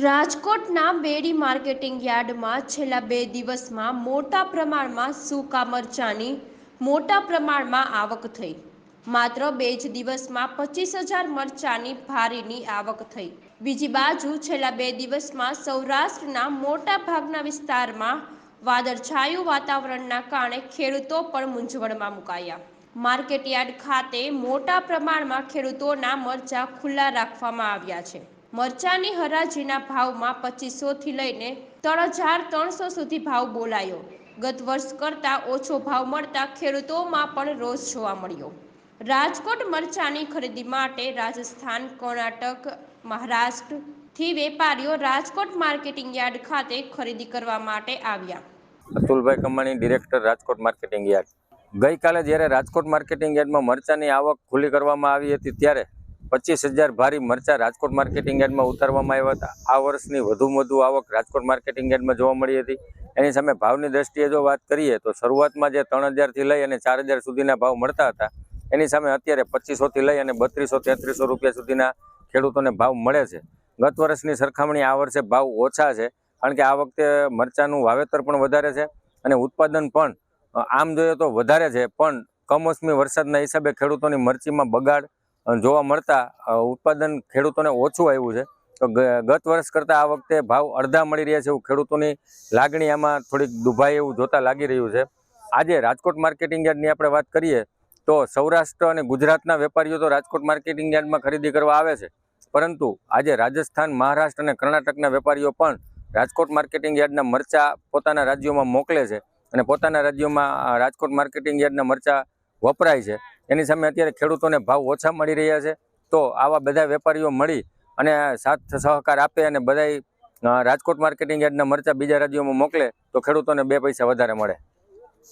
રાજકોટના બેડી માર્કેટિંગ યાર્ડમાં છેલ્લા બે દિવસમાં મોટા પ્રમાણમાં સૂકા મરચાંની મોટા પ્રમાણમાં આવક થઈ. માત્ર બે જ દિવસમાં પચીસ હજાર મરચાંની ભારીની આવક થઈ. બીજી બાજુ છેલ્લા બે દિવસમાં સૌરાષ્ટ્રના મોટા ભાગના વિસ્તારમાં વાદળછાયું વાતાવરણના કારણે ખેડૂતો પણ મૂંઝવણમાં મુકાયા. માર્કેટયાર્ડ ખાતે મોટા પ્રમાણમાં ખેડૂતોના મરચાં ખુલ્લા રાખવામાં આવ્યા છે. મરચાંની હરાજીના ભાવમાં પચીસોથી લઈને ત્રણ હજાર ત્રણસો સુધી ભાવ બોલાયો. ગત વર્ષ કરતાં ઓછો ભાવ મળતા ખેડૂતોમાં પણ રોષ જોવા મળ્યો. રાજકોટ મરચાંની ખરીદી માટે રાજસ્થાન, કર્ણાટક, મહારાષ્ટ્રથી વેપારીઓ રાજકોટ માર્કેટિંગ યાર્ડ ખાતે ખરીદી કરવા માટે આવ્યા. અતુલભાઈ કમાણી, ડિરેક્ટર રાજકોટ માર્કેટિંગ યાર્ડ. ગઈકાલે જ્યારે રાજકોટ માર્કેટિંગ યાર્ડમાં મરચાની આવક ખુલ્લી કરવામાં આવી હતી ત્યારે પચીસ હજાર ભારી મરચાં રાજકોટ માર્કેટિંગ યાર્ડમાં ઉતારવામાં આવ્યા હતા. આ વર્ષની વધુમાં વધુ આવક રાજકોટ માર્કેટિંગ યાર્ડમાં જોવા મળી હતી. એની સામે ભાવની દ્રષ્ટિએ જો વાત કરીએ તો શરૂઆતમાં જે ત્રણ હજારથી લઈ અને ચાર હજાર સુધીના ભાવ મળતા હતા, એની સામે અત્યારે પચીસોથી લઈ અને બત્રીસો તેત્રીસો રૂપિયા સુધીના ખેડૂતોને ભાવ મળે છે. ગત વર્ષની સરખામણી આ વર્ષે ભાવ ઓછા છે, કારણ કે આ વખતે મરચાંનું વાવેતર પણ વધારે છે અને ઉત્પાદન પણ આમ જોઈએ તો વધારે છે, પણ કમોસમી વરસાદના હિસાબે ખેડૂતોની મરચીમાં બગાડ જોવા મળતા ઉત્પાદન ખેડૂતોને ઓછું આવ્યું છે. તો ગત વર્ષ કરતાં આ વખતે ભાવ અડધા મળી રહ્યા છે એવું ખેડૂતોની લાગણી આમાં થોડીક દુભાઈ એવું જોતા લાગી રહ્યું છે. આજે રાજકોટ માર્કેટિંગ યાર્ડની આપણે વાત કરીએ, તો સૌરાષ્ટ્ર અને ગુજરાતના વેપારીઓ તો રાજકોટ માર્કેટિંગ યાર્ડમાં ખરીદી કરવા આવે છે. પરંતુ આજે રાજસ્થાન, મહારાષ્ટ્ર અને કર્ણાટકના વેપારીઓ પણ રાજકોટ માર્કેટિંગ યાર્ડના મરચા પોતાના રાજ્યોમાં મોકલે છે અને પોતાના રાજ્યોમાં રાજકોટ માર્કેટિંગ યાર્ડના મરચા વપરાય છે. એની સામે અત્યારે ખેડૂતોને ભાવ ઓછા મળી રહ્યા છે. તો આવા બધા વેપારીઓ મળી અને સાથ સહકાર આપે અને બધાય રાજકોટ માર્કેટિંગ યાર્ડના મરચા બીજા રાજ્યોમાં મોકલે, તો ખેડૂતોને બે પૈસા વધારે મળે.